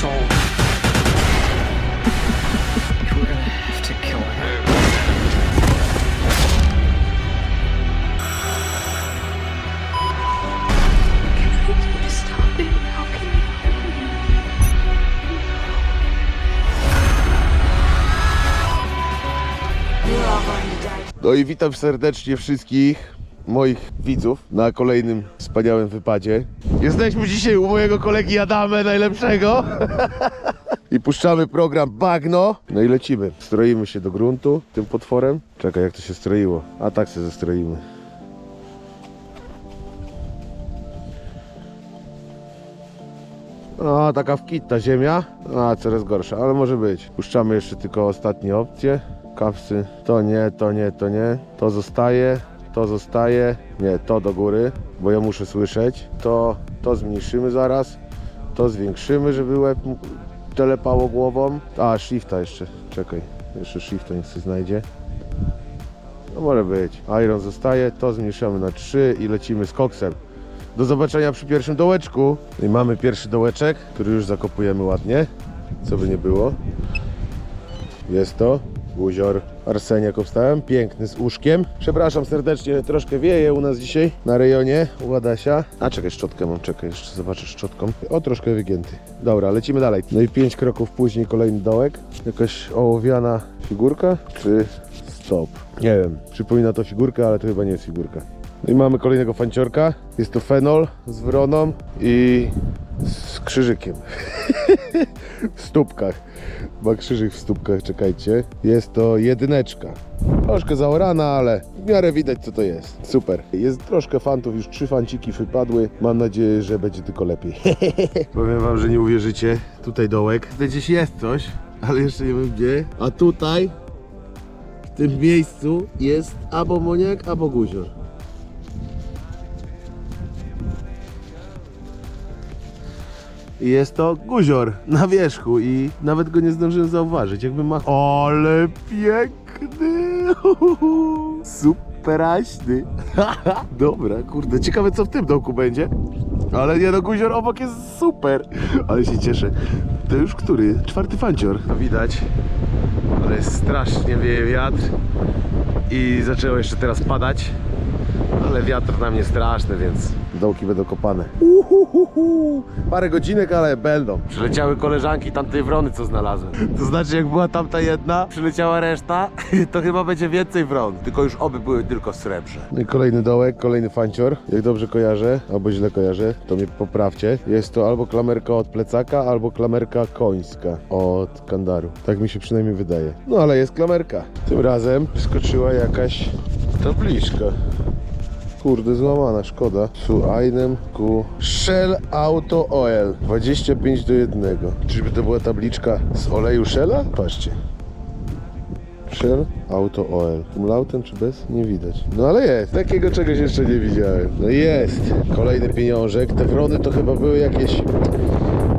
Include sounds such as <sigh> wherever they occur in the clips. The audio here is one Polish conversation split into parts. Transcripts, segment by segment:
soul. We're gonna have to kill her. No i witam serdecznie wszystkich moich widzów na kolejnym wspaniałym wypadzie. Jesteśmy dzisiaj u mojego kolegi Adame, najlepszego. <laughs> I puszczamy program Bagno. No i lecimy. Stroimy się do gruntu tym potworem. Czekaj, jak to się stroiło. A tak się zestroimy. O, taka wkita ziemia. A, coraz gorsza, ale może być. Puszczamy jeszcze tylko ostatnie opcje. Kapsy. To nie, to nie, to nie. To zostaje, to zostaje. Nie, to do góry, bo ja muszę słyszeć. To, to zmniejszymy zaraz. To zwiększymy, żeby łeb telepało głową. A, shifta jeszcze. Czekaj. Jeszcze shifta niech się znajdzie. No może być. Iron zostaje, to zmniejszamy na 3 i lecimy z koksem. Do zobaczenia przy pierwszym dołeczku. I mamy pierwszy dołeczek, który już zakopujemy ładnie. Co by nie było. Jest to guzior Arseniak obstałem, piękny z uszkiem. Przepraszam serdecznie, troszkę wieje u nas dzisiaj na rejonie u Adasia. A czekaj, szczotkę mam, czekaj, jeszcze zobaczę szczotką. O, troszkę wygięty. Dobra, lecimy dalej. No i pięć kroków później kolejny dołek. Jakaś ołowiana figurka, czy stop? Nie wiem, przypomina to figurkę, ale to chyba nie jest figurka. No i mamy kolejnego fanciorka. Jest to fenol z wroną i z krzyżykiem <laughs> w stópkach. Ma krzyżyk w stópkach, czekajcie. Jest to jedyneczka. Troszkę zaorana, ale w miarę widać co to jest. Super. Jest troszkę fantów, już trzy fanciki wypadły. Mam nadzieję, że będzie tylko lepiej. <laughs> Powiem wam, że nie uwierzycie. Tutaj dołek. Tutaj gdzieś jest coś, ale jeszcze nie wiem gdzie. A tutaj, w tym miejscu jest albo moniak, albo guzior. Jest to guzior <laughs> na wierzchu i nawet go nie zdążyłem zauważyć, jakby ma... Ale piękny! <laughs> Superaśny! <laughs> Dobra, kurde, ciekawe co w tym dołku będzie. Ale nie no, guzior obok jest super! Ale się cieszę. To już który? Czwarty fancior. Widać, ale strasznie wieje wiatr i zaczęło jeszcze teraz padać. Ale wiatr na mnie straszny, więc dołki będą kopane. Uhuhuhu. Parę godzinek, ale będą. Przyleciały koleżanki tamtej wrony, co znalazłem. To znaczy, jak była tamta jedna, przyleciała reszta, <laughs> to chyba będzie więcej wron. Tylko już oby były tylko srebrze. No i kolejny dołek, kolejny fancior. Jak dobrze kojarzę, albo źle kojarzę, to mnie poprawcie. Jest to albo klamerka od plecaka, albo klamerka końska od kandaru. Tak mi się przynajmniej wydaje. No ale jest klamerka. Tym razem wyskoczyła jakaś tabliczka. Kurde, złamana, szkoda. Su einem ku Shell Auto Oil 25 do 1. Czyżby to była tabliczka z oleju Shella? Patrzcie. Shell Auto Oil. Umlautem czy bez? Nie widać. No ale jest. Takiego czegoś jeszcze nie widziałem. No jest. Kolejny pieniążek. Te wrony to chyba były jakieś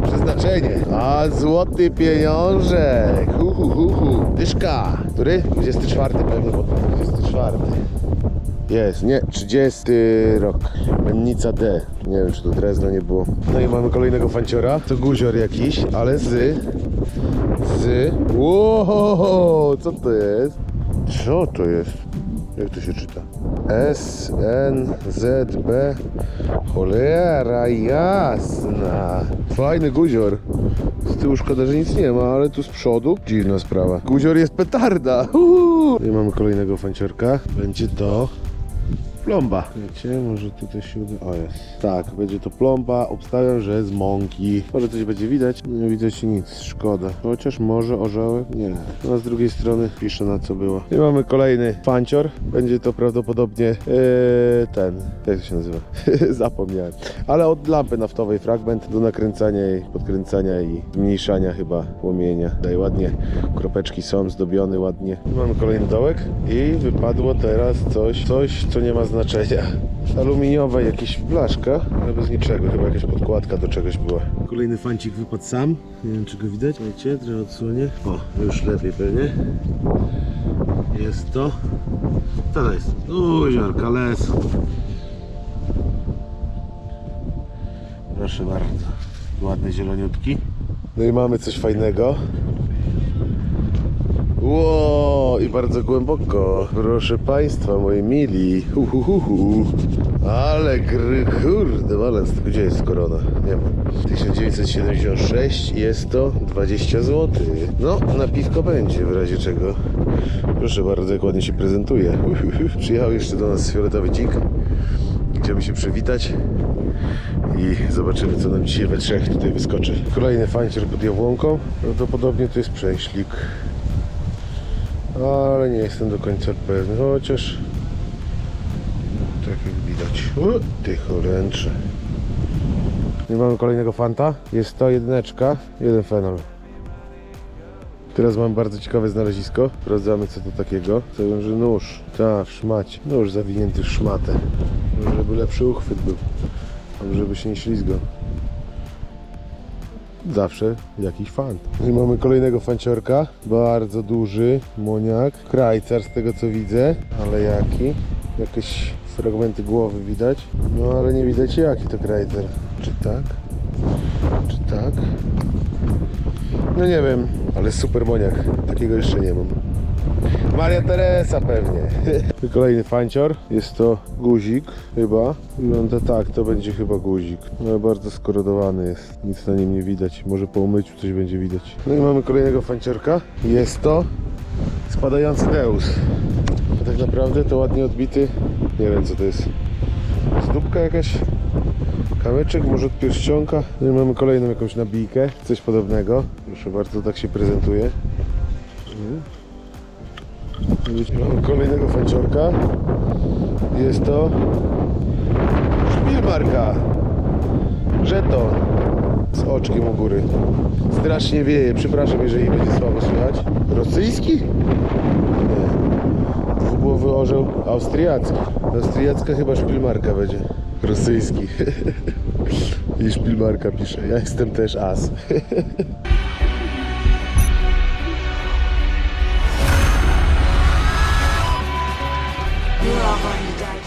przeznaczenie. A złoty pieniążek. Hu, hu, hu, hu. Dyszka. Który? 24 pewnie, bo 24. Jest, nie, 30 rok. Mennica D. Nie wiem, czy to Drezno nie było. No i mamy kolejnego fanciora. To guzior jakiś, ale z... Z... Wow, co to jest? Co to jest? Jak to się czyta? S, N, Z, B. Cholera jasna. Fajny guzior. Z tyłu szkoda, że nic nie ma, ale tu z przodu dziwna sprawa. Guzior jest petarda. Uhu. I mamy kolejnego fanciorka. Będzie to plomba. Wiecie, może tutaj się uda. O jest. Tak, będzie to plomba. Obstawiam, że z mąki. Może coś będzie widać? Nie widać nic, szkoda. Chociaż może orzełek? Nie. No a z drugiej strony pisze na co było. I mamy kolejny fancior. Będzie to prawdopodobnie ee, ten. Jak to się nazywa? <laughs> Zapomniałem. Ale od lampy naftowej fragment do nakręcania i podkręcania i zmniejszania chyba płomienia. Daj ładnie. Kropeczki są zdobione ładnie. I mamy kolejny dołek i wypadło teraz coś, coś co nie ma znaczenia. Aluminiowa jakaś blaszka, ale bez niczego, chyba jakaś podkładka do czegoś była. Kolejny fancik wypadł sam, nie wiem czy go widać, wiecie, trochę odsłonię. O, już lepiej pewnie. Jest to. To jest? Uziorka, les. Proszę bardzo. Ładny zieloniutki. No i mamy coś fajnego. Ło, i bardzo głęboko. Proszę Państwa, moi mili. Hu, hu, hu, hu. Ale gry, kurde, balans. Gdzie jest korona? Nie ma. 1976 jest to 20 zł. No, na piwko będzie w razie czego. Proszę bardzo, jak ładnie się prezentuje. Przyjechał jeszcze do nas fioletowy dzik. Chciałby się przywitać i zobaczymy co nam dzisiaj we trzech tutaj wyskoczy. Kolejny fancier pod Jabłonką. Prawdopodobnie to jest przejślik. Ale nie jestem do końca pewny, chociaż tak jak widać. U, ty choręcze. Nie mamy kolejnego fanta. Jest to jedyneczka, jeden fenol. Teraz mam bardzo ciekawe znalezisko. Sprawdzamy co to takiego. To że nóż. Ta, w szmacie. Nóż zawinięty w szmatę. Żeby lepszy uchwyt był. Żeby się nie ślizgał. Zawsze jakiś fan. I mamy kolejnego fanciorka. Bardzo duży moniak. Krajcar z tego co widzę. Ale jaki? Jakieś fragmenty głowy widać. No ale nie widać jaki to krajcar. Czy tak? Czy tak? No nie wiem, ale super moniak. Takiego jeszcze nie mam. Maria Teresa pewnie. <laughs> Kolejny fancior. Jest to guzik chyba. Wygląda tak, to będzie chyba guzik. No bardzo skorodowany jest. Nic na nim nie widać. Może po umyciu coś będzie widać. No i mamy kolejnego fanciorka. Jest to spadający Deus. A tak naprawdę to ładnie odbity. Nie wiem co to jest. Zdóbka jakaś? Kamyczek, może od pierścionka. No i mamy kolejną jakąś nabijkę. Coś podobnego. Proszę bardzo, tak się prezentuje. Mamy kolejnego fanciorka. Jest to szpilmarka. Żeton z oczkiem u góry. Strasznie wieje, przepraszam, jeżeli będzie słabo słychać. Rosyjski? Nie. Dwugłowy orzeł austriacki. Austriacka chyba szpilmarka będzie. Rosyjski. <laughs> I szpilmarka pisze. Ja jestem też as. <laughs>